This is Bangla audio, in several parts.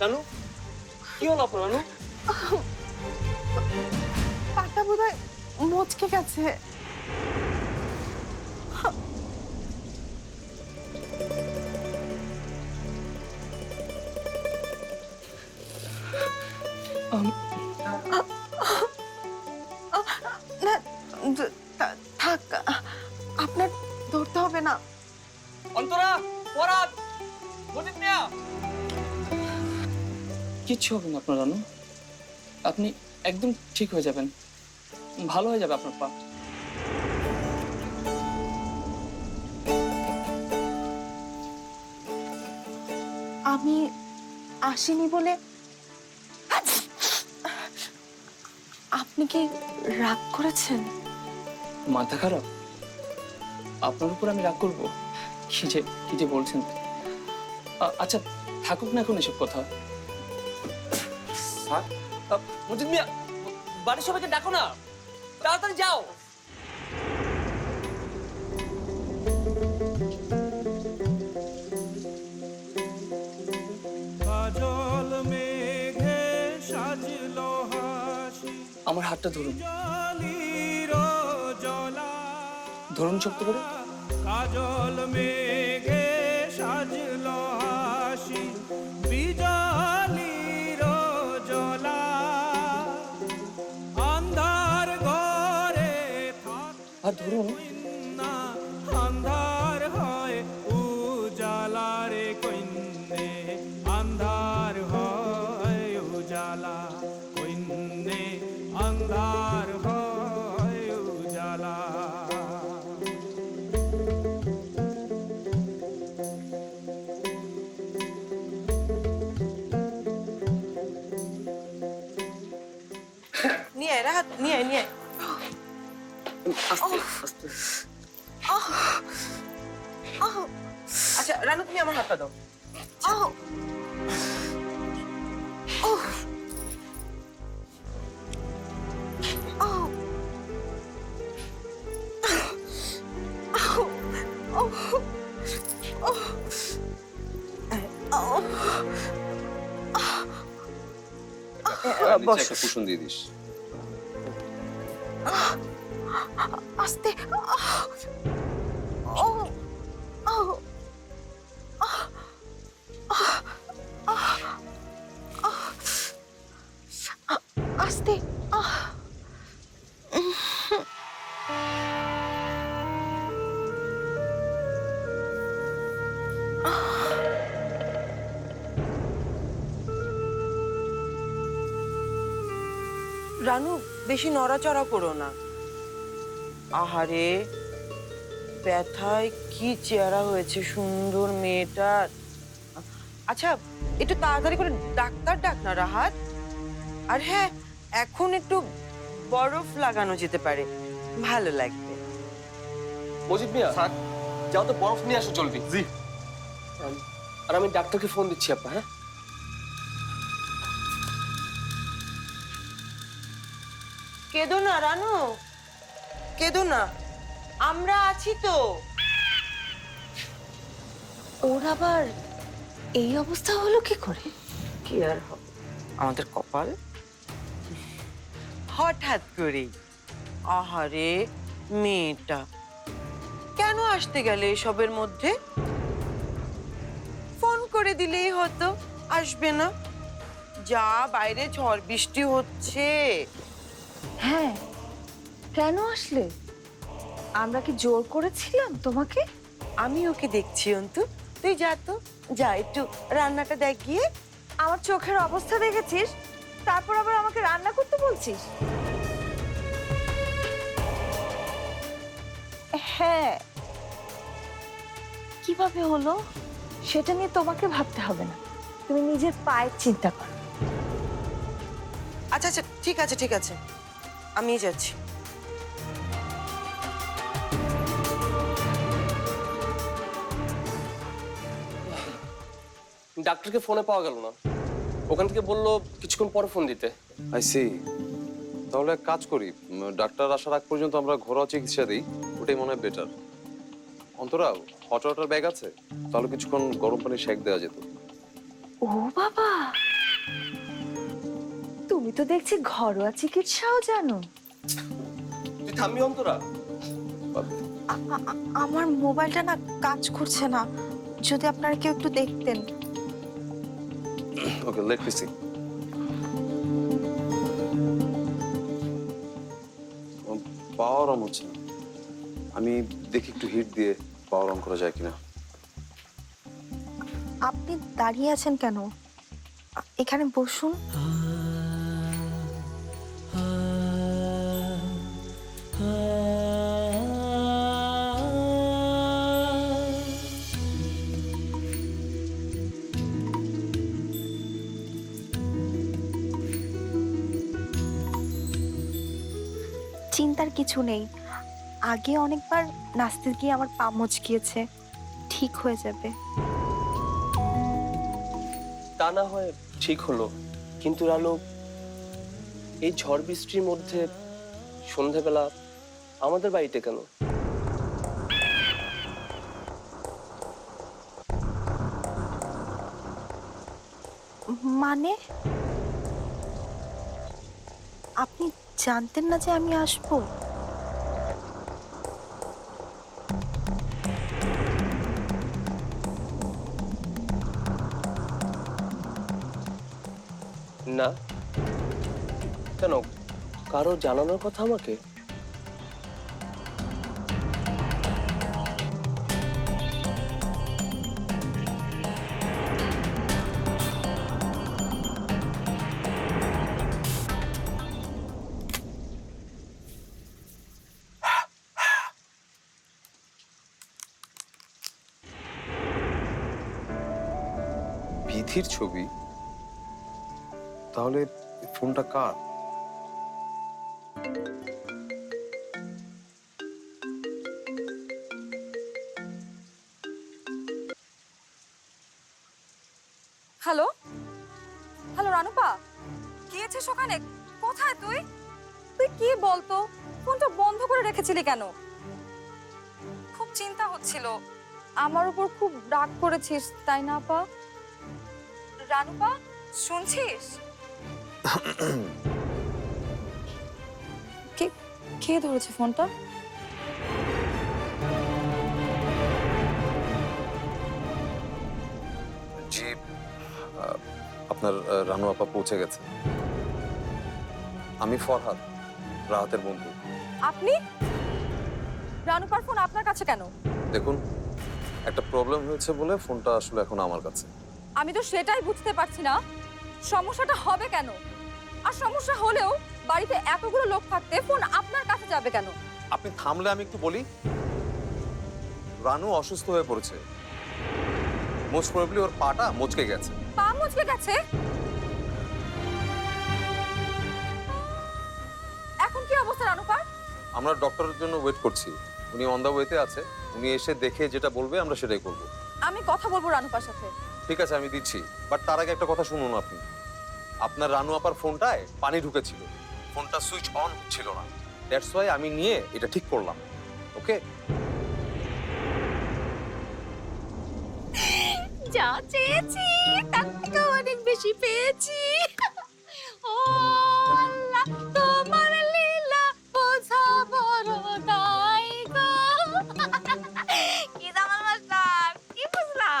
রানু কি হলো আপনার রানু পাটা বোধহয় মচকে গেছে। থাক আপনার ধরতে হবে না। অন্তরা পরাত কিচ্ছু হবে না আপনার রানু। আপনি একদম ঠিক হয়ে যাবেন। ভালো হয়ে যাবে আপনার পা। আমি আসিনি বলে আপনি কি রাগ করেছেন? মাথা খারাপ? আপনার উপর আমি রাগ করব? কি যে কি যে বলছেন। আচ্ছা থাকুক না এখন এসব কথা। স্যার। মজিদ মিয়া বাড়ির সবাইকে ডাকো না। তাড়াতাড়ি যাও। কাজল মেঘে সাজলো হাসি। আমার হাতটা ধরুন। ধরুন শক্ত করে। কাজল মেঘে সাজলো হাসি। বিজলির আর আচ্ছা রানু তুমি আমার হাতটা দাও। নিচে একটা কুশন দিয়ে দিস। আস্তে ও আস্তে রানু বেশি নড়াচড়া করো না। আহারে ব্যথায় কি চেহারা হয়েছে সুন্দর মেয়েটার? আচ্ছা একটু তাড়াতাড়ি করে ডাক্তার ডাক না রাহাত। আর হ্যাঁ এখন একটু বরফ লাগানো যেতে পারে ভালো লাগবে। মজিদ মিয়া স্যার। যাও তো বরফ নিয়ে আসো জলদি। জি। আর আমি ডাক্তারকে ফোন দিচ্ছি আপা হ্যাঁ? কেঁদো না রানু। কেঁদো না। আমরা আছি তো। ওর আবার এই অবস্থা হলো কি করে? কি আর হবে? আমাদের কপাল? হঠাৎ করেই আহারে মেয়েটা। কেন আসতে গেলে এসবের মধ্যে? ফোন করে দিলেই হতো আসবে না। যা বাইরে ঝড় বৃষ্টি হচ্ছে। হ্যাঁ কেন আসলে? আমরা কি জোর করেছিলাম তোমাকে? আমি ওকে দেখছি অন্তু। তুই যা তো যা একটু রান্নাটা দেখ গিয়ে। আমার চোখের অবস্থা দেখেছিস? তারপর আবার আমাকে রান্না করতে বলছিস? হ্যাঁ। কীভাবে হলো? সেটা নিয়ে তোমাকে ভাবতে হবে না। তুমি নিজের পায়ের চিন্তা করো। আচ্ছা আচ্ছা ঠিক আছে ঠিক আছে। আমি যাচ্ছি। ডাক্তারকে ফোনে পাওয়া গেল না। ওখান থেকে বলল কিছুক্ষণ পরে ফোন দিতে। আই সি তাহলে এক কাজ করি ডাক্তার আসার আগ পর্যন্ত আমরা ঘরোয়া চিকিৎসা দিই ওটাই মনে হয় better Antara hot water bag আছে? তাহলে কিছুক্ষণ গরম পানি সেক দেওয়া যেত। ও বাবা! তুমি তো দেখছি ঘরোয়া চিকিৎসাও জানো। তুই থামবি অন্তরা? আমার মোবাইলটা না কাজ করছে না। যদি আপনারা কেউ একটু দেখতেন। Okay let me see. Power on হচ্ছে না। আমি দেখি একটু হিট দিয়ে পাওয়ার অন করা যায় কিনা। আপনি দাঁড়িয়ে আছেন কেন? এখানে বসুন। কিছু নেই। আগে অনেকবার নাচতে গিয়ে আমার পা মচকিয়েছে। ঠিক হয়ে যাবে। তা না হয় ঠিক হলো। কিন্তু রানু এই ঝড় বৃষ্টির মধ্যে সন্ধেবেলা আমাদের বাড়িতে কেন? মানে? আপনি জানতেন না যে আমি আসব? না। কেন? কারও জানানোর কথা আমাকে? বিধির ছবি? তাহলে ফোনটা কার? হ্যালো? হ্যালো, রানুপা। কি আছিস ওখানে কোথায় তুই? তুই কি বলতো? ফোনটা বন্ধ করে রেখেছিলি কেন? খুব চিন্তা হচ্ছিল। আমার উপর খুব রাগ করেছিস, তাই না, আপা? রানুপা, শুনছিস? কে কে ধরেছে ফোনটা? জি আপনার রানু আপা পৌঁছে গেছে। আমি ফরহাদ রাহাতের বন্ধু। আপনি? রানুপার ফোন আপনার কাছে কেন? দেখুন একটা প্রবলেম হয়েছে বলে ফোনটা আসলে এখন আমার কাছে। আমি তো সেটাই বুঝতে পারছি না। সমস্যাটা হবে কেন? আর সমস্যা হলেও বাড়িতে এতগুলো লোক থাকতে ফোন আপনার কাছে যাবে কেন? আপনি থামলে আমি একটু বলি। রানু অসুস্থ হয়ে পড়েছে। মোস্ট প্রবলি ওর পাটা মচকে গেছে। পা মুচকে গেছে? এখন কি অবস্থা রানুপার আমরা ডক্টরের জন্য ওয়েট করছি। উনি অন দা ওয়েতে আছে। উনি এসে দেখে যেটা বলবে আমরা সেটাই করব। আমি কথা বলব রানুপার সাথে। ঠিক আছে আমি দিচ্ছি। বাট তার আগে একটা কথা শুনুন আপনি। আপনার রানু আপার ফোনটায় পানি ঢুকেছিল। ফোনটা সুইচ অন ছিল না। দ্যাটস ওয়াই আমি নিয়ে এটা ঠিক করলাম। ওকে যা চেয়েছি, তার থেকে অনেক বেশি পেয়েছি। ও আল্লাহ, তোমার লীলা বোঝা বড় দায় গো। কি দামাল মাস্টার, কি বুঝলা?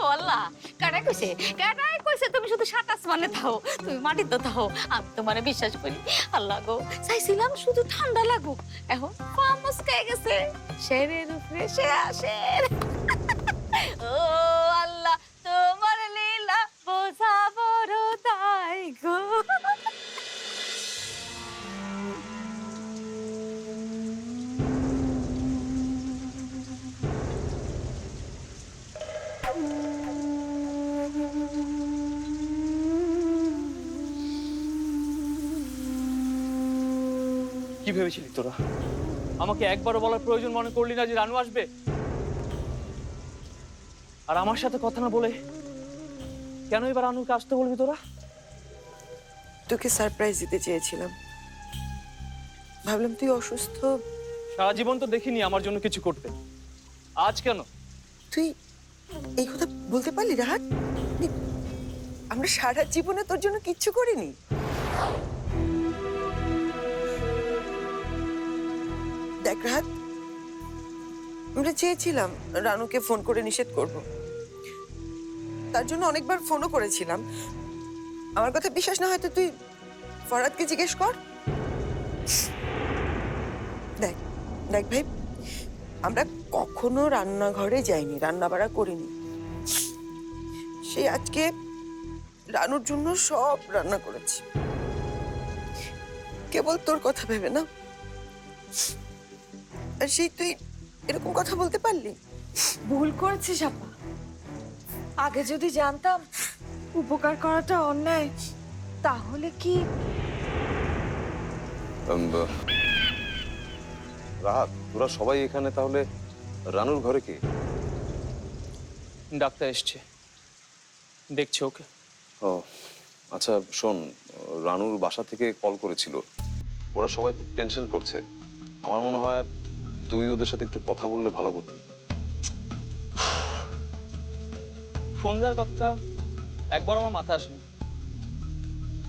বললা কাটাই কইছে? কাটাই কইছে তুমি শুধু সাত আসমানে থাও, তুমি মাটিতে থাও। আমি তোমারে বিশ্বাস করি। আল্লাহ গো, চাইছিলাম শুধু ঠান্ডা লাগুক। এখন গেছে। শেরের উপরে সে আসে। ভেবেছিলি তোরা? আমাকে একবারও বলার প্রয়োজন মনে করলি না যে রানু আসবে? আর আমার সাথে কথা না বলে কেন এবার রানুকে আসতে বলবি তোরা? তোকে সারপ্রাইজ দিতে চেয়েছিলাম। ভাবলাম তুই অসুস্থ। সারা জীবন তো দেখিনি আমার জন্য কিছু করতে। আজ কেন? তুই এই কথা বলতে পারলি রাহাত? আমরা সারা জীবনে তোর জন্য কিচ্ছু করিনি। রাত আমরা চেয়েছিলাম রানুকে ফোন করে নিষেধ করব। তার জন্য অনেকবার ফোনও করেছিলাম। আমার কথা বিশ্বাস না হয়তো তুই ফরাদকে জিজ্ঞেস কর। দেখ দেখ ভাই, আমরা কখনো রান্নাঘরে যাইনি রান্না বাড়া করিনি। সে আজকে রানুর জন্য সব রান্না করেছি। কেবল তোর কথা ভেবে না? আর সেই তুই এরকম কথা বলতে পারলি? ভুল করেছিস আপা। আগে যদি জানতাম উপকার করাটা অন্যায় তাহলে কি? রাহাত তোরা সবাই এখানে তাহলে রানুর ঘরে কে? ডাক্তার এসছে। দেখছে ওকে। ও আচ্ছা শোন রানুর বাসা থেকে কল করেছিল। ওরা সবাই টেনশন করছে। আমার মনে হয় তুই ওদের সাথে একটু কথা বললে ভালো হতো। ফোন দেওয়ার কথা একবার আমার মাথা আসেনি।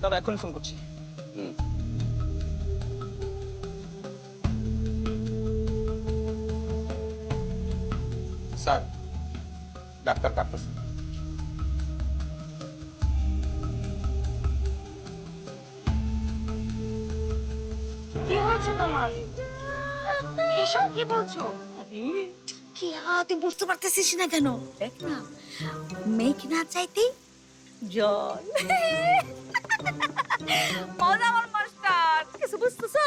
তার এখন ফোন করছি। হুম। স্যার ডাক্তার ডাক্তার কি হয়েছে তোমার? এসব কি বলছো? কি তুই বুঝতে পারতেছিস না কেন? দেখ না। মেঘ না চাইতেই জল। মজা আমার মাস্টার। কিছু বুঝতেছো?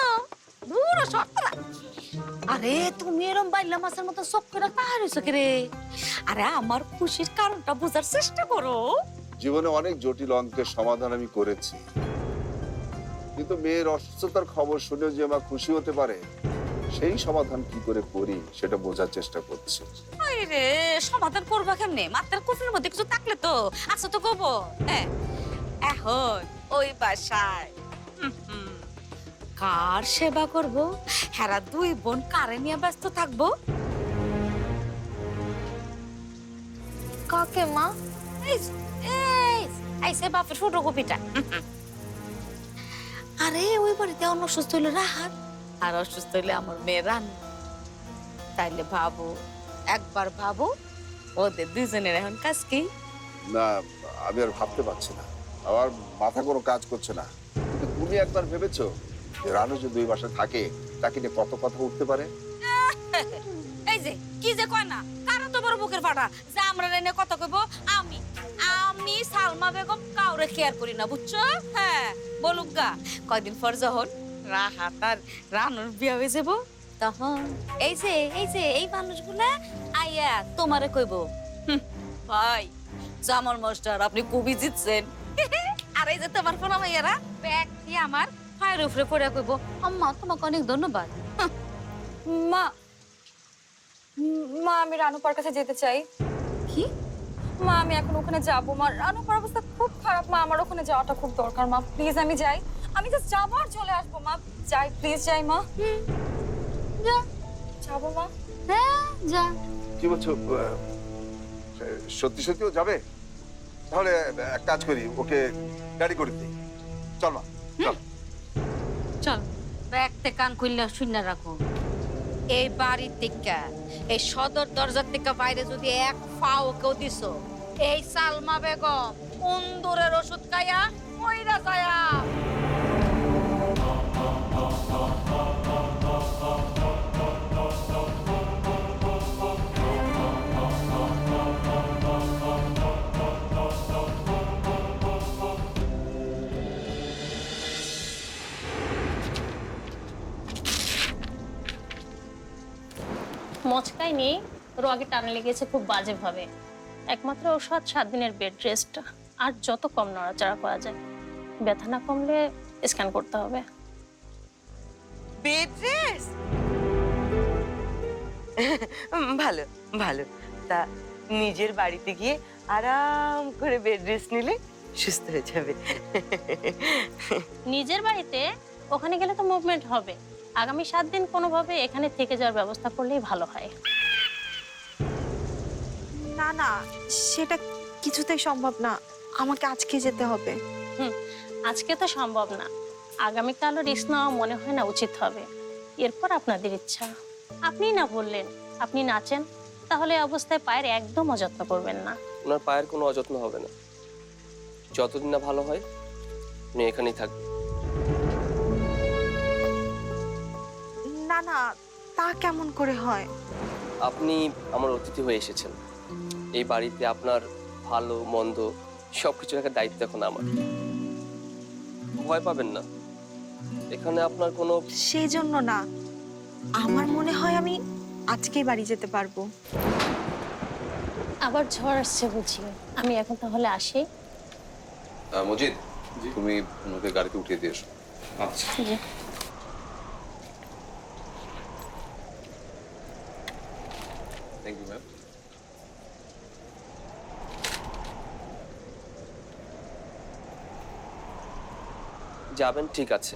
দূর সরতলা আরে তুমি এরম বাইলা মাছের মতো চোখ করে তাহারিছো কে রে আরে আমার খুশির কারণটা বোঝার চেষ্টা করো। জীবনে অনেক জটিল অঙ্কের সমাধান আমি করেছি। কিন্তু মেয়ের অসুস্থতার খবর শুনে যে আমার খুশি হতে পারে সেই সমাধান কি করে করি সেটা বোঝার চেষ্টা করছি। আরে সমাধান করবা কেমনে? মাত্রার কুফির মধ্যে কিছু থাকলে তো। আচ্ছা তো কব হ্যাঁ এখন ওই বাসায়। কার সেবা করব? হেরা দুই বোন কারে নিয়ে ব্যস্ত থাকব? কাকে মা? এই এই এই সে বাপের ফুটকপিটা আরে ওই বাড়িতে অন্য সুস্থ হইল রাহাত। আর অসুস্থ হইলে আমার মেয়ে রান্না তাইলে ভাবো একবার ভাবো ওদের দুজনের এখন কাজ কি? না আমি আর ভাবতে পারছি না। আমার মাথা কোনো কাজ করছে না। কিন্তু তুমি একবার ভেবেছো যে রানু যদি দুই বাসায় থাকে তাকে নিয়ে কত কথা উঠতে পারে? এই যে কি যে কয় না কারণ তো বড় বুকের ফাটা? যে আমরা এনে কত কইব আমি। আমি সালমা বেগম কাউরে কেয়ার করি না বুঝছ? হ্যাঁ বলুক গা। কয়দিন পর যখন রাহাত আর রানুর বিয়া হয়ে যাব। তখন এই যে এই যে, এই মানুষগুলা আইয়া তোমারে কইব। ভাই, জামাল মাস্টার, আপনি কবি জিতছেন। আর এই যে তোমার ফোন মাইয়ারা, ব্যাগ দিয়ে আমার ফায়ের উপরে পড়ে কইব। আম্মা, তোমাকে অনেক ধন্যবাদ। মা মা, আমি রানুপার কাছে যেতে চাই। কি? মা, আমি এখন ওখানে যাব। মা রানুপার অবস্থা খুব খারাপ। মা, আমার ওখানে যাওয়াটা খুব দরকার। মা প্লিজ আমি যাই। আমি জাস্ট যাব আর চলে আসব মা। যাই প্লিজ যাই মা। যা। যাব মা। হ্যাঁ যা। কি বলছো সত্যি সত্যিও যাবে? তাহলে এক কাজ করি ওকে গাড়ি করে দিই। চল মা চল। চল। ব্যাগতে কান খুললে শূন্য রাখো। এই বাড়ির থেকে এই সদর দরজার থেকে বাইরে যদি এক পাও কেউ দিছ এই সালমা বেগম উন্দুরের ওষুধ খাইয়া মইরা যায়া। মচকাই নেই ওরও আগে টান লেগেছে খুব বাজেভাবে। একমাত্র ওষুধ সাত দিনের বেড রেস্ট আর যত কম নড়াচড়া করা যায়। ব্যথা না কমলে স্ক্যান করতে হবে। বেড রেস্ট ভালো ভালো। তা নিজের বাড়িতে গিয়ে আরাম করে বেড রেস্ট নিলে সুস্থ হয়ে যাবে। নিজের বাড়িতে ওখানে গেলে তো মুভমেন্ট হবে। আগামী সাত দিন কোনোভাবে এখানে থেকে যাওয়ার ব্যবস্থা করলেই ভালো হয়। না না সেটা কিছুতেই সম্ভব না। আমাকে আজকে যেতে হবে। হুম আজকে তো সম্ভব না। আগামীকালও রিস্ক নেওয়া মনে হয় না উচিত হবে। এরপর আপনাদের ইচ্ছা। আপনি না বললেন আপনি নাচেন তাহলে অবস্থায় পায়ের একদম অযত্ন করবেন না। ওনার পায়ের কোনো অযত্ন হবে না। যতদিন না ভালো হয় উনি এখানেই থাকবেন। না না তা কেমন করে হয়? আপনি আমার অতিথি হয়ে এসেছেন। এই বাড়িতে আপনার ভালো মন্দ সবকিছু রাখার দায়িত্ব এখন আমার। ভয় পাবেন না। এখানে আপনার কোনো সেই জন্য না। আমার মনে হয় আমি আজকেই বাড়ি যেতে পারব। আবার ঝড় আসছে বুঝি। আমি এখন তাহলে আসি। মজিদ তুমি ওকে গাড়িতে উঠিয়ে দিয়ে এসো। আচ্ছা যাবেন, ঠিক আছে।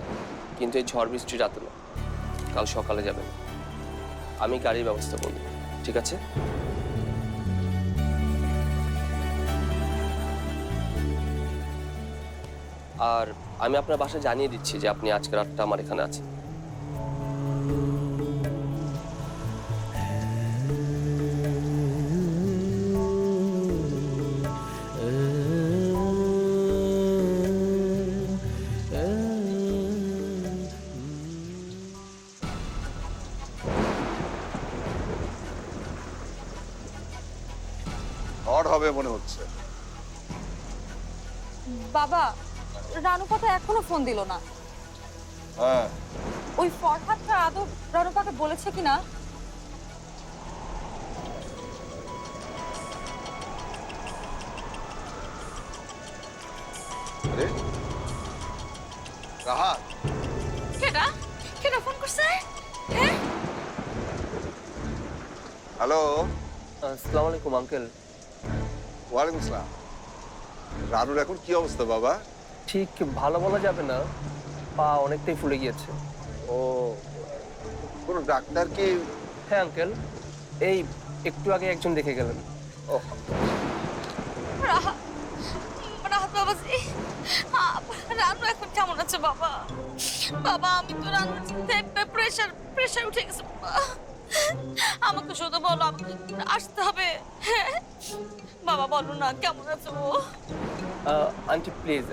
কিন্তু এই ঝড় বৃষ্টি রাতে না। কাল সকালে যাবেন। আমি গাড়ির ব্যবস্থা করব, ঠিক আছে? আর আমি আপনার বাসা জানিয়ে দিচ্ছি যে আপনি আজকে রাতটা আমার এখানে আছেন। কথা এখনও ফোন দিল না। হ্যাঁ। ওই ফরহাদটা আদৌ রানুপাকে বলেছে কিনা? আরে। রাহাত কেডা? কেডা ফোন করছে? হ্যাঁ হ্যালো। আসসালামু আলাইকুম আঙ্কেল। ওয়ালাইকুম আসসালাম। রানুর এখন কি অবস্থা বাবা? ঠিক ভালো বলা যাবে না পা অনেকটাই ফুলে গিয়েছে। ও কোন ডাক্তার কি? হ্যাঁ আঙ্কেল এই একটু আগে একজন দেখে গেলেন। ও রাহাত বাবাজি রানু এখন কেমন আছে বাবা? বাবা আমি তো রানুর প্রেশার প্রেশার উঠে গেছে বাবা। আমাকে শুধু বলো আমাকে আসতে হবে। হ্যাঁ। বাবা বলো না কেমন আছে? ও আহ, আন্টি প্লিজ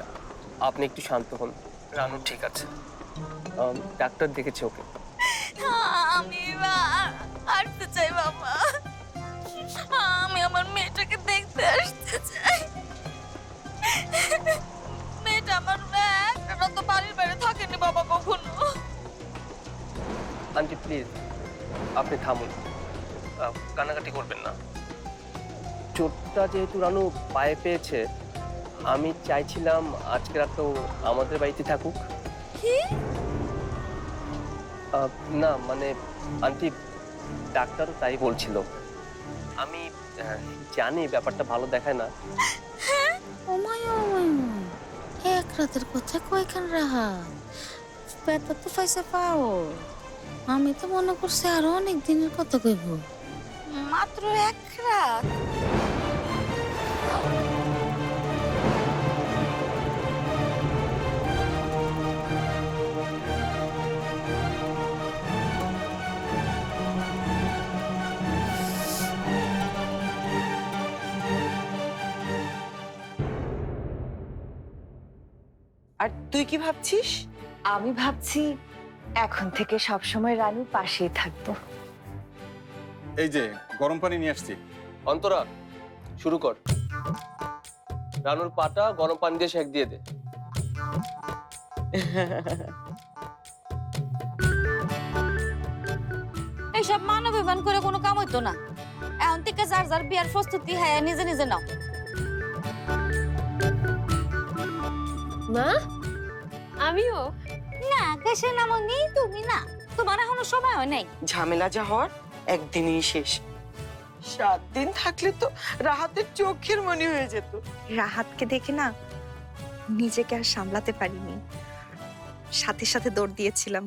আপনি একটু শান্ত হন। রানু ঠিক আছে। ডাক্তার দেখেছে ওকে। আমি আসতে চাই বাবা। আমি আমার মেয়েটাকে দেখতে আসতে চাই। মেয়েটা আমার একটা তো বাড়ির বাইরে থাকেনি বাবা কখনো। আন্টি প্লিজ আপনি থামুন। আহ, কান্নাকাটি করবেন না। চোটটা যেহেতু রানু পায়ে পেয়েছে আমি চাইছিলাম আজকে তো আমাদের বাড়িতে থাকুক। কি? আহ, না মানে আন্টি ডাক্তারও তাই বলছিল। আমি আহ, জানি ব্যাপারটা ভালো দেখায় না। ওমায় ওমায় এক রাতের কথা কয়খান রাহাত বেতা তো পয়সা পাও। আমি তো মনে করছি আরও অনেক দিনের কথা কইব। মাত্র এক রাত? তুই কি ভাবছিস? আমি ভাবছি এখন থেকে সবসময় রানুর পাশেই থাকব। এই যে গরম পানি নিয়ে আসছি। অন্তরা শুরু কর। রানুর পাটা গরম পানি দিয়ে সেক দিয়ে দে। এইসব মানব বিমান করে কোনো কাম হইতো না। এখন থেকে যার যার বিয়ার প্রস্তুতি হ্যাঁ নিজে নিজে নাও। মা? আমিও। না আকাশে নামো নেই তুমি না তোমার এখনও সময় নেই। ঝামেলা যা হওয়ার একদিনই শেষ। সাত দিন থাকলে তো রাহাতের চোখের মনি হয়ে যেত। রাহাতকে দেখে না নিজেকে আর সামলাতে পারিনি। সাথে সাথে দৌড় দিয়েছিলাম।